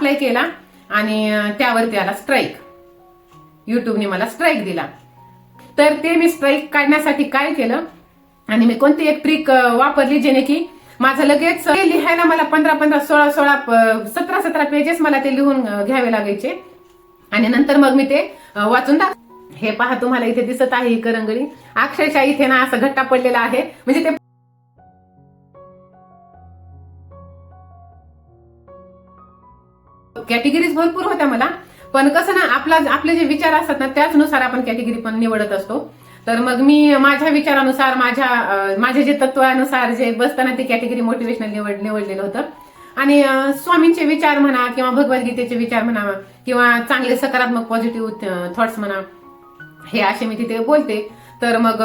Apply केला आणि त्यावरती आला स्ट्राईक युट्यूबने मला स्ट्राईक दिला. तर ते मी स्ट्राईक काढण्यासाठी काय केलं? आणि मी कोणती एक ट्रिक वापरली जेणे की माझं लगेच ते लिहायला मला पंधरा पंधरा सोळा सोळा सतरा सतरा पेजेस मला ते लिहून घ्यावे लागायचे. आणि नंतर मग मी ते वाचून दाख हे पहा तुम्हाला इथे दिसत आहे ही करंगळी. अक्षरशः इथे ना असं घट्टा पडलेला आहे. म्हणजे ते कॅटेगरीज भरपूर होत्या मला. पण कसं ना आपला आपले जे विचार असतात ना त्याचनुसार आपण कॅटेगरी पण निवडत असतो. तर मग मी माझ्या विचारानुसार माझ्या माझे माझ्या जे तत्वानुसार जे बसताना ती कॅटेगरी मोटिवेशनल निवड निवडलेलं होतं. आणि स्वामींचे विचार म्हणा किंवा भगवद्गीतेचे विचार म्हणा किंवा चांगले सकारात्मक पॉझिटिव्ह थॉट्स म्हणा हे असे मी तिथे बोलते. तर मग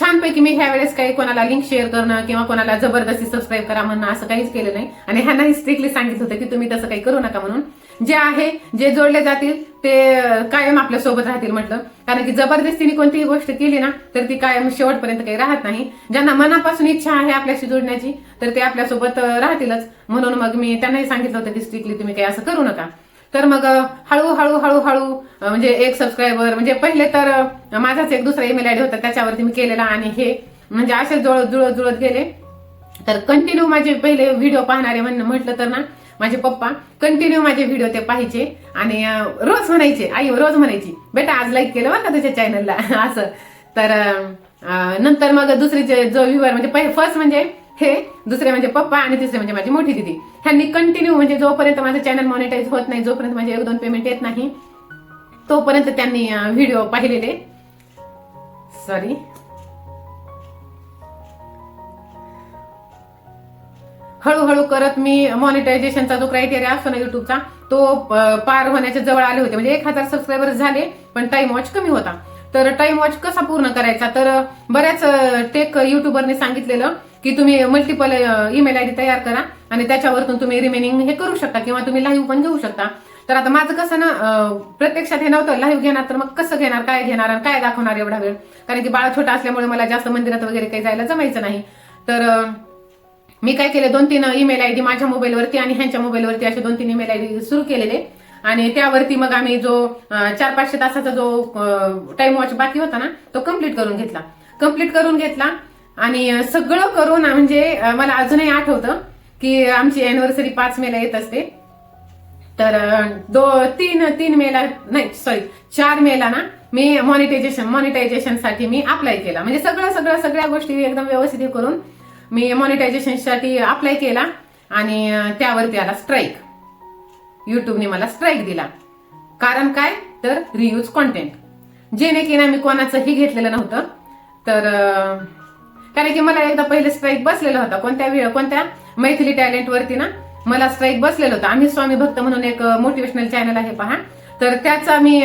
छानपैकी मी ह्या वेळेस काही कोणाला लिंक शेअर करणं किंवा कोणाला जबरदस्ती सबस्क्राईब करा म्हणणं असं काहीच केलं नाही. आणि ह्यांनाही स्ट्रिक्टली सांगितलं होतं की तुम्ही तसं काही करू नका म्हणून. जे आहे जे जोडले जातील ते कायम आपल्यासोबत राहतील म्हटलं. कारण की जबरदस्तीने कोणतीही गोष्ट केली ना तर ती कायम शेवटपर्यंत काही राहत नाही. ज्यांना मनापासून इच्छा आहे आपल्याशी जोडण्याची तर ते आपल्यासोबत राहतीलच. म्हणून मग मी त्यांनाही सांगितलं होतं की स्ट्रिक्टली तुम्ही काही असं करू नका. तर मग हळूहळू हळूहळू म्हणजे एक सबस्क्रायबर म्हणजे पहिले तर माझाच एक दुसरा ईमेल आयडी होता त्याच्यावरती मी केलेला आणि हे म्हणजे असे जुळत जुळत जुळत गेले. तर कंटिन्यू माझे पहिले व्हिडिओ पाहणारे म्हण- म्हटलं तर ना माझे पप्पा कंटिन्यू माझे व्हिडिओ ते पाहायचे आणि रोज म्हणायचे आई रोज म्हणायची बेटा आज लाईक केलं बरं का तुझ्या चॅनलला असं. तर नंतर मग दुसरीचे जो व्ह्युअर म्हणजे पहिले फर्स्ट म्हणजे हे दुसरे म्हणजे पप्पा आणि तिसरे म्हणजे माझी मोठी दिदी. ह्यांनी कंटिन्यू म्हणजे जोपर्यंत माझं चॅनल मॉनिटाईज होत नाही जोपर्यंत माझे एक दोन पेमेंट येत नाही तोपर्यंत त्यांनी व्हिडिओ पाहिलेले. सॉरी हळूहळू करत मी मॉनिटायझेशनचा जो क्रायटेरिया असतो ना युट्यूबचा तो पार होण्याच्या जवळ आले होते. म्हणजे एक हजार सबस्क्रायबर झाले पण टाइम वॉच कमी होता. तर टाइम वॉच कसा पूर्ण करायचा? तर बऱ्याच टेक युट्यूबरने सांगितलेलं की तुम्ही मल्टिपल ईमेल आयडी तयार करा आणि त्याच्यावरतून तुम्ही रिमेनिंग हे करू शकता किंवा तुम्ही लाईव्ह पण घेऊ शकता. तर आता माझं कसं ना प्रत्यक्षात हे नव्हतं. लाईव्ह घेणार तर मग कसं घेणार काय घेणार काय दाखवणार एवढा वेळ? कारण की बाळ छोटा असल्यामुळे मला जास्त मंदिरात वगैरे काही जायला जमायचं नाही. तर मी काय केलं दोन तीन ईमेल आयडी माझ्या मोबाईलवरती आणि ह्यांच्या मोबाईलवरती असे दोन तीन ईमेल आयडी सुरू केलेले. आणि त्यावरती मग आम्ही जो चार पाचशे तासाचा जो टाइम वॉच बाकी होता ना तो कंप्लीट करून घेतला. कंप्लीट करून घेतला आणि सगळं करून म्हणजे मला अजूनही आठवतं की आमची अॅनिव्हर्सरी पाच मेला येत असते. तर दो तीन तीन मेला नाही सॉरी चार मेला ना मी मॉनिटायझेशन मॉनिटायझेशनसाठी मी अप्लाय केला. म्हणजे सगळं सगळं सगळ्या गोष्टी एकदम व्यवस्थित करून मी मॉनिटायझेशनसाठी अप्लाय केला आणि त्यावरती आला स्ट्राईक युट्यूबने मला स्ट्राईक दिला. कारण काय? तर रियूज कॉन्टेंट जेणे की ना मी कोणाचंही घेतलेलं नव्हतं. तर कारण की मला एकदा पहिले स्ट्राईक बसलेला होता. कोणत्या कोणत्या मैथिली टॅलेंटवरती ना मला स्ट्राईक बसलेलं होतं. आम्ही स्वामी भक्त म्हणून एक मोटिवेशनल चॅनल आहे पहा. तर त्याचा मी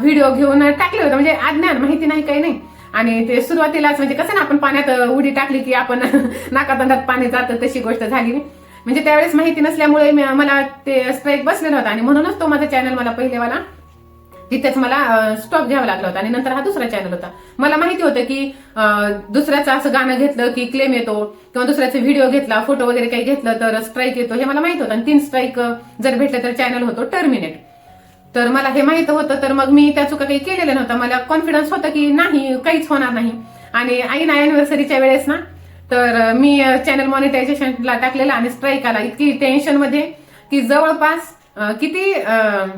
व्हिडिओ घेऊन टाकले होते. म्हणजे अज्ञान माहिती नाही काही नाही. आणि ते सुरुवातीलाच म्हणजे कसं ना आपण पाण्यात उडी टाकली की आपण नाकातंडात पाणी जातं तशी गोष्ट झाली. म्हणजे त्यावेळेस माहिती नसल्यामुळे मला ते स्ट्राईक बसलेला होता. आणि म्हणूनच तो माझा चॅनल मला पहिलेवाला तिथेच मला स्टॉप घ्यावा लागला होता आणि नंतर हा दुसरा चॅनल होता. मला माहिती होतं की दुसऱ्याचं असं गाणं घेतलं की क्लेम येतो किंवा दुसऱ्याचा व्हिडिओ घेतला फोटो वगैरे काही घेतलं तर स्ट्राईक येतो हे मला माहीत होतं. आणि तीन स्ट्राईक जर भेटले तर चॅनल होतो टर्मिनेट तर मला हे माहीत होतं तर मग मी त्या चुका काही केलेल्या नव्हत्या. मला कॉन्फिडन्स होतं की नाही काहीच होणार नाही. आणि आई ना अॅनिव्हर्सरीच्या वेळेस ना तर मी चॅनल मॉनिटायझेशनला टाकलेला आणि स्ट्राईक आला. इतकी टेन्शनमध्ये की जवळपास किती अं,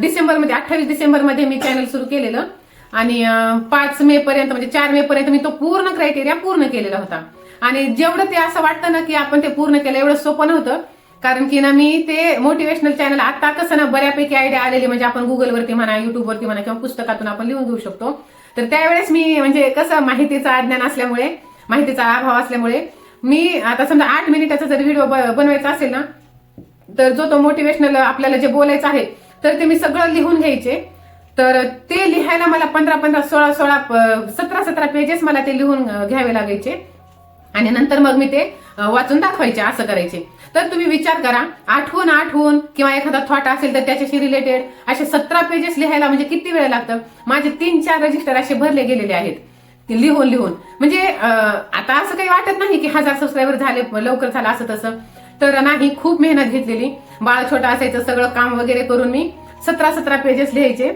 डिसेंबरमध्ये अठ्ठावीस डिसेंबरमध्ये मी चॅनल सुरू केलेलं. आणि पाच मे पर्यंत म्हणजे चार मे पर्यंत मी तो पूर्ण क्रायटेरिया पूर्ण केलेला होता. आणि जेवढं ते असं वाटतं ना की आपण ते पूर्ण केलं एवढं सोपं नव्हतं. कारण की ना मी ते मोटिवेशनल चॅनल आता कसं ना बऱ्यापैकी आयडिया आलेली म्हणजे आपण गुगलवरती म्हणा युट्यूबवरती म्हणा किंवा पुस्तकातून आपण लिहून घेऊ शकतो. तर त्यावेळेस मी म्हणजे कसं माहितीचा अज्ञान असल्यामुळे माहितीचा अभाव असल्यामुळे मी आता समजा आठ मिनिटाचा जर व्हिडिओ बनवायचा असेल ना तर जो तो मोटिवेशनल आपल्याला जे बोलायचं आहे तर ते मी सगळं लिहून घ्यायचे. तर ते लिहायला मला पंधरा पंधरा सोळा सोळा सतरा सतरा पेजेस मला ते लिहून घ्यावे लागायचे. आणि नंतर मग मी ते वाचून दाखवायचे असं करायचे. तर तुम्ही विचार करा आठवून आठवून किंवा एखादा थॉट असेल तर त्याच्याशी रिलेटेड असे सतरा पेजेस लिहायला म्हणजे किती वेळ लागतं? माझे तीन चार रजिस्टर असे भरले गेलेले आहेत. ते लिहून लिहून. म्हणजे आता असं काही वाटत नाही की हजार सबस्क्रायबर झाले लवकर झालं असं तसं. तर नाही खूप मेहनत घेतलेली. बाळ छोटा असायचं सगळं काम वगैरे करून मी सतरा सतरा पेजेस लिहायचे.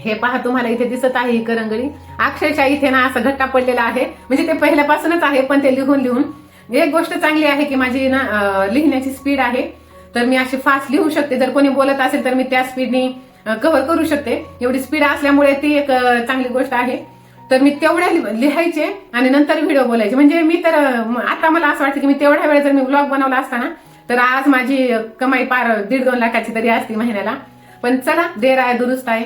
हे पहा तुम्हाला इथे दिसत आहे ही करंगळी. अक्षरशः इथे ना असं घट्टा पडलेला आहे. म्हणजे ते पहिल्यापासूनच आहे पण ते लिहून लिहून. एक गोष्ट चांगली आहे की माझी ना लिहिण्याची स्पीड आहे. तर मी अशी फास्ट लिहू शकते. जर कोणी बोलत असेल तर मी त्या स्पीडनी कव्हर करू शकते. एवढी स्पीड असल्यामुळे ती एक चांगली गोष्ट आहे. तर मी तेवढ्या लिहायचे आणि नंतर व्हिडिओ बोलायचे. म्हणजे मी तर आता मला असं वाटतं की मी तेवढ्या वेळेस जर मी ब्लॉग बनवला असता ना तर आज माझी कमाई पार दीड दोन लाखाची तरी असती महिन्याला. पण चला देर आहे दुरुस्त आहे.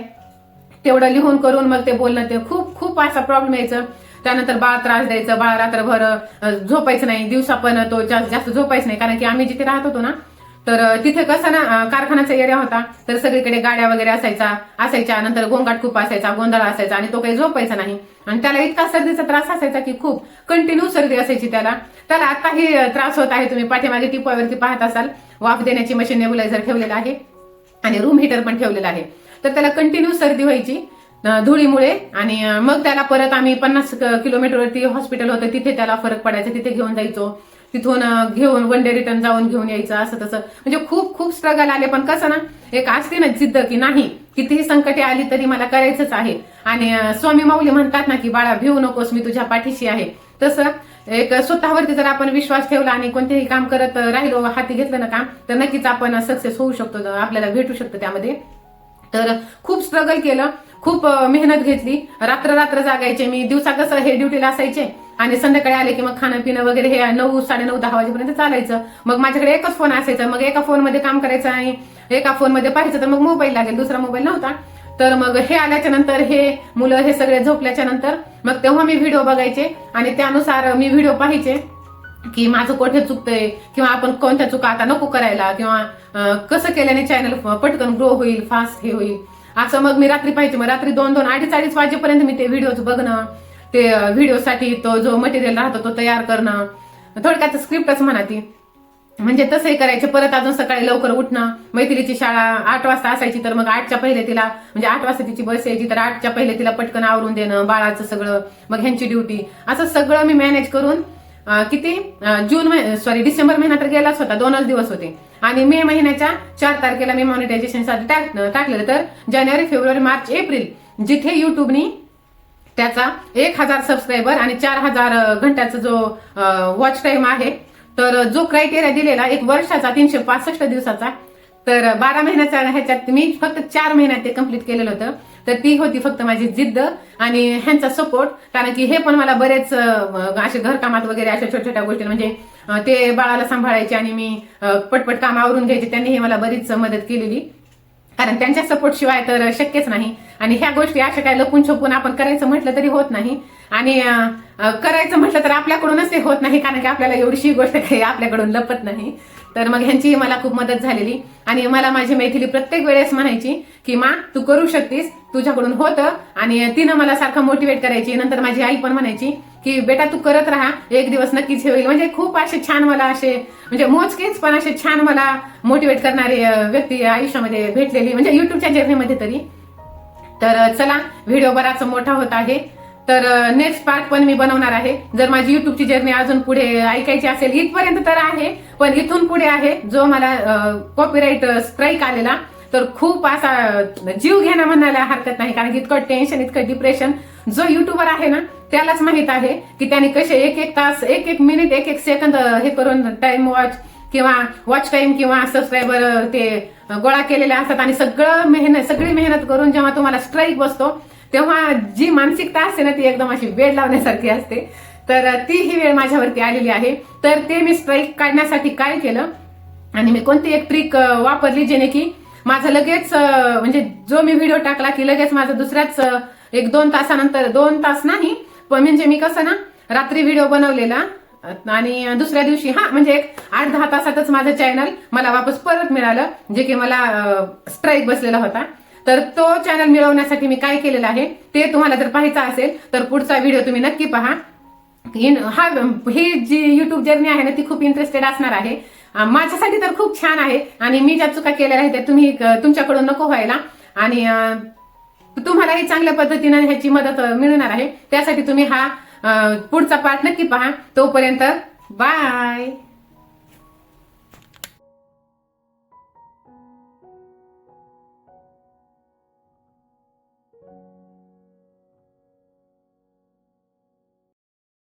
तेवढं लिहून करून मग ते बोलणं ते खूप खूप असा प्रॉब्लेम यायचं. त्यानंतर बाळ त्रास द्यायचं बाळ रात्रभर झोपायचं नाही. दिवसा पण तो जास्त जास्त झोपायचं नाही. कारण की आम्ही जिथे राहत होतो ना तर तिथे कसं ना कारखान्याचा एरिया होता. तर सगळीकडे गाड्या वगैरे असायचा असायच्या. नंतर गोंगाट खूप असायचा गोंधळ असायचा आणि तो काही झोपायचा नाही. आणि त्याला इतका सर्दीचा त्रास असायचा की खूप. कंटिन्यू सर्दी असायची त्याला. त्याला आताही त्रास होत आहे. तुम्ही पाठीमागे टिपावरती पाहत असाल. वाफ देण्याची मशीन नेबुलायझर ठेवलेलं आहे. आणि रूम हिटर पण ठेवलेलं आहे. तर त्याला कंटिन्यू सर्दी व्हायची धुळीमुळे. आणि मग त्याला परत आम्ही पन्नास किलोमीटरवरती हॉस्पिटल होतं. तिथे त्याला फरक पडायचा. तिथे घेऊन जायचो. तिथून घेऊन वन डे रिटर्न जाऊन घेऊन यायचं असं तसं. म्हणजे खूप खूप स्ट्रगल आले पण कसं ना एक असते ना जिद्द की नाही कितीही संकटे आली तरी मला करायचंच आहे. आणि स्वामी माऊली म्हणतात ना की बाळा भिवू नकोस मी तुझ्या पाठीशी आहे. तसं एक स्वतःवरती जर आपण विश्वास ठेवला आणि कोणतेही काम करत राहिलो हाती घेतलं ना काम तर नक्कीच आपण सक्सेस होऊ शकतो आपल्याला भेटू शकतो त्यामध्ये. तर खूप स्ट्रगल केलं खूप मेहनत घेतली. रात्र रात्र जागायचे. मी दिवसा कसं हे ड्युटीला असायचे आणि संध्याकाळी आले की मग खाणं पिणं वगैरे हे नऊ साडेनऊ दहा वाजेपर्यंत चालायचं. मग माझ्याकडे एकच फोन असायचा. मग एका फोनमध्ये काम करायचं आणि एका फोनमध्ये पाहायचं. तर मग मोबाईल लागेल. दुसरा मोबाईल नव्हता. तर मग हे आल्याच्यानंतर हे मुलं हे सगळे झोपल्याच्या नंतर मग तेव्हा मी व्हिडिओ बघायचे आणि त्यानुसार मी व्हिडिओ पाहायचे की माझं कोठे चुकतंय किंवा आपण कोणत्या चुका आता नको करायला किंवा कसं केल्याने चॅनल पटकन ग्रो होईल फास्ट हे होईल. असं मग मी रात्री पाहिजे मग रात्री दोन दोन अडीच अडीच वाजेपर्यंत मी ते व्हिडिओज बघणं ते व्हिडिओसाठी तो जो मटेरियल राहतो तो तयार करणं. थोडक्यात स्क्रिप्टच म्हणा ती म्हणजे तसंही करायचे. परत अजून सकाळी लवकर उठणं. मैत्रीची शाळा आठ वाजता असायची तर मग आठच्या पहिले तिला म्हणजे आठ वाजता तिची बस यायची तर आठच्या पहिले तिला पटकन आवरून देणं बाळाचं सगळं मग ह्यांची ड्युटी असं सगळं मी मॅनेज करून किती? जून सॉरी डिसेंबर महिना तर गेलाच होता. दोनच दिवस होते. आणि मे महिन्याच्या चार तारखेला मी मॉनिटायझेशनसाठी टाक टाकलेलं तर जानेवारी फेब्रुवारी मार्च एप्रिल जिथे युट्यूबनी त्याचा एक हजार सबस्क्रायबर आणि चार हजार घंट्याचा जो वॉच टाइम आहे तर जो क्रायटेरिया दिलेला एक वर्षाचा तीनशे पासष्ट दिवसाचा तर बारा महिन्याचा ह्याच्यात मी फक्त चार महिन्यात ते कंप्लीट केलेलं होतं. तर ती होती फक्त माझी जिद्द आणि ह्यांचा सपोर्ट कारण की हे पण मला बरेच असे घरकामात वगैरे अशा छोट्या छोट्या गोष्टी म्हणजे ते बाळाला सांभाळायचे आणि मी पटपट काम आवरून घ्यायचे त्यांनी मला बरीच मदत केलेली. कारण त्यांच्या सपोर्ट शिवाय तर शक्यच नाही. आणि ह्या गोष्टी अशा काय लपून छपून आपण करायचं म्हटलं तरी होत नाही. आणि करायचं म्हटलं तर आपल्याकडूनच ते होत नाही कारण की आपल्याला एवढीशी गोष्ट काही आपल्याकडून लपत नाही. तर मग ह्यांचीही मला खूप मदत झालेली. आणि मला माझी मैथिली प्रत्येक वेळेस म्हणायची की मा तू करू शकतीस. तुझ्याकडून होतं. आणि तिनं मला सारखं मोटिवेट करायची. नंतर माझी आई पण म्हणायची की बेटा तू करत राहा. एक दिवस नक्कीच हे होईल. म्हणजे खूप असे छान मला असे म्हणजे मोजकेच पण असे छान मला मोटिवेट करणारे व्यक्ती आयुष्यामध्ये भेटलेली. म्हणजे युट्यूबच्या जर्नीमध्ये तरी. तर चला व्हिडिओ बराच मोठा होत आहे. तर नेक्स्ट पार्ट पण मी बनवणार आहे. जर माझी युट्यूबची जर्नी अजून पुढे ऐकायची असेल इथपर्यंत तर आहे पण इथून पुढे आहे जो मला कॉपीराईट स्ट्राईक आलेला तर खूप असा जीव घेणं म्हणायला हरकत नाही कारण की इतकं टेन्शन इतकं डिप्रेशन जो युट्यूबर आहे ना त्यालाच माहीत आहे की त्याने कसे एक एक तास एक एक मिनिट एक एक सेकंद हे करून टाइम वॉच किंवा वॉच टाइम किंवा सबस्क्रायबर ते गोळा केलेले असतात आणि सगळं मेहनत सगळी मेहनत करून जेव्हा तुम्हाला स्ट्राईक बसतो तेव्हा जी मानसिकता असते ना ती एकदम अशी वेळ लावण्यासारखी असते. तर ती ही वेळ माझ्यावरती आलेली आहे. तर ते मी स्ट्राईक काढण्यासाठी काय केलं? आणि मी कोणती एक ट्रिक वापरली जेणे की माझं लगेच म्हणजे जो मी व्हिडिओ टाकला की लगेच माझं दुसऱ्याच एक दोन तासानंतर दोन तास नाही पण म्हणजे मी कसं ना रात्री व्हिडिओ बनवलेला आणि दुसऱ्या दिवशी हा म्हणजे एक आठ दहा तासातच माझं चॅनल मला वापस परत मिळालं जे की मला स्ट्राईक बसलेला होता. तर तो चॅनल मिळवण्यासाठी मी काय केलेलं आहे ते तुम्हाला जर पाहायचा असेल तर पुढचा व्हिडिओ तुम्ही नक्की पहा. इन- हा ही जी युट्यूब जर्नी आहे ना ती खूप इंटरेस्टेड असणार आहे. माझ्यासाठी तर खूप छान आहे आणि मी ज्या चुका केलेल्या आहेत त्या तुम्ही तुमच्याकडून नको व्हायला. आणि तुम्हालाही चांगल्या पद्धतीनं ह्याची मदत मिळणार आहे. त्यासाठी तुम्ही हा पुढचा पार्ट नक्की पहा. तोपर्यंत बाय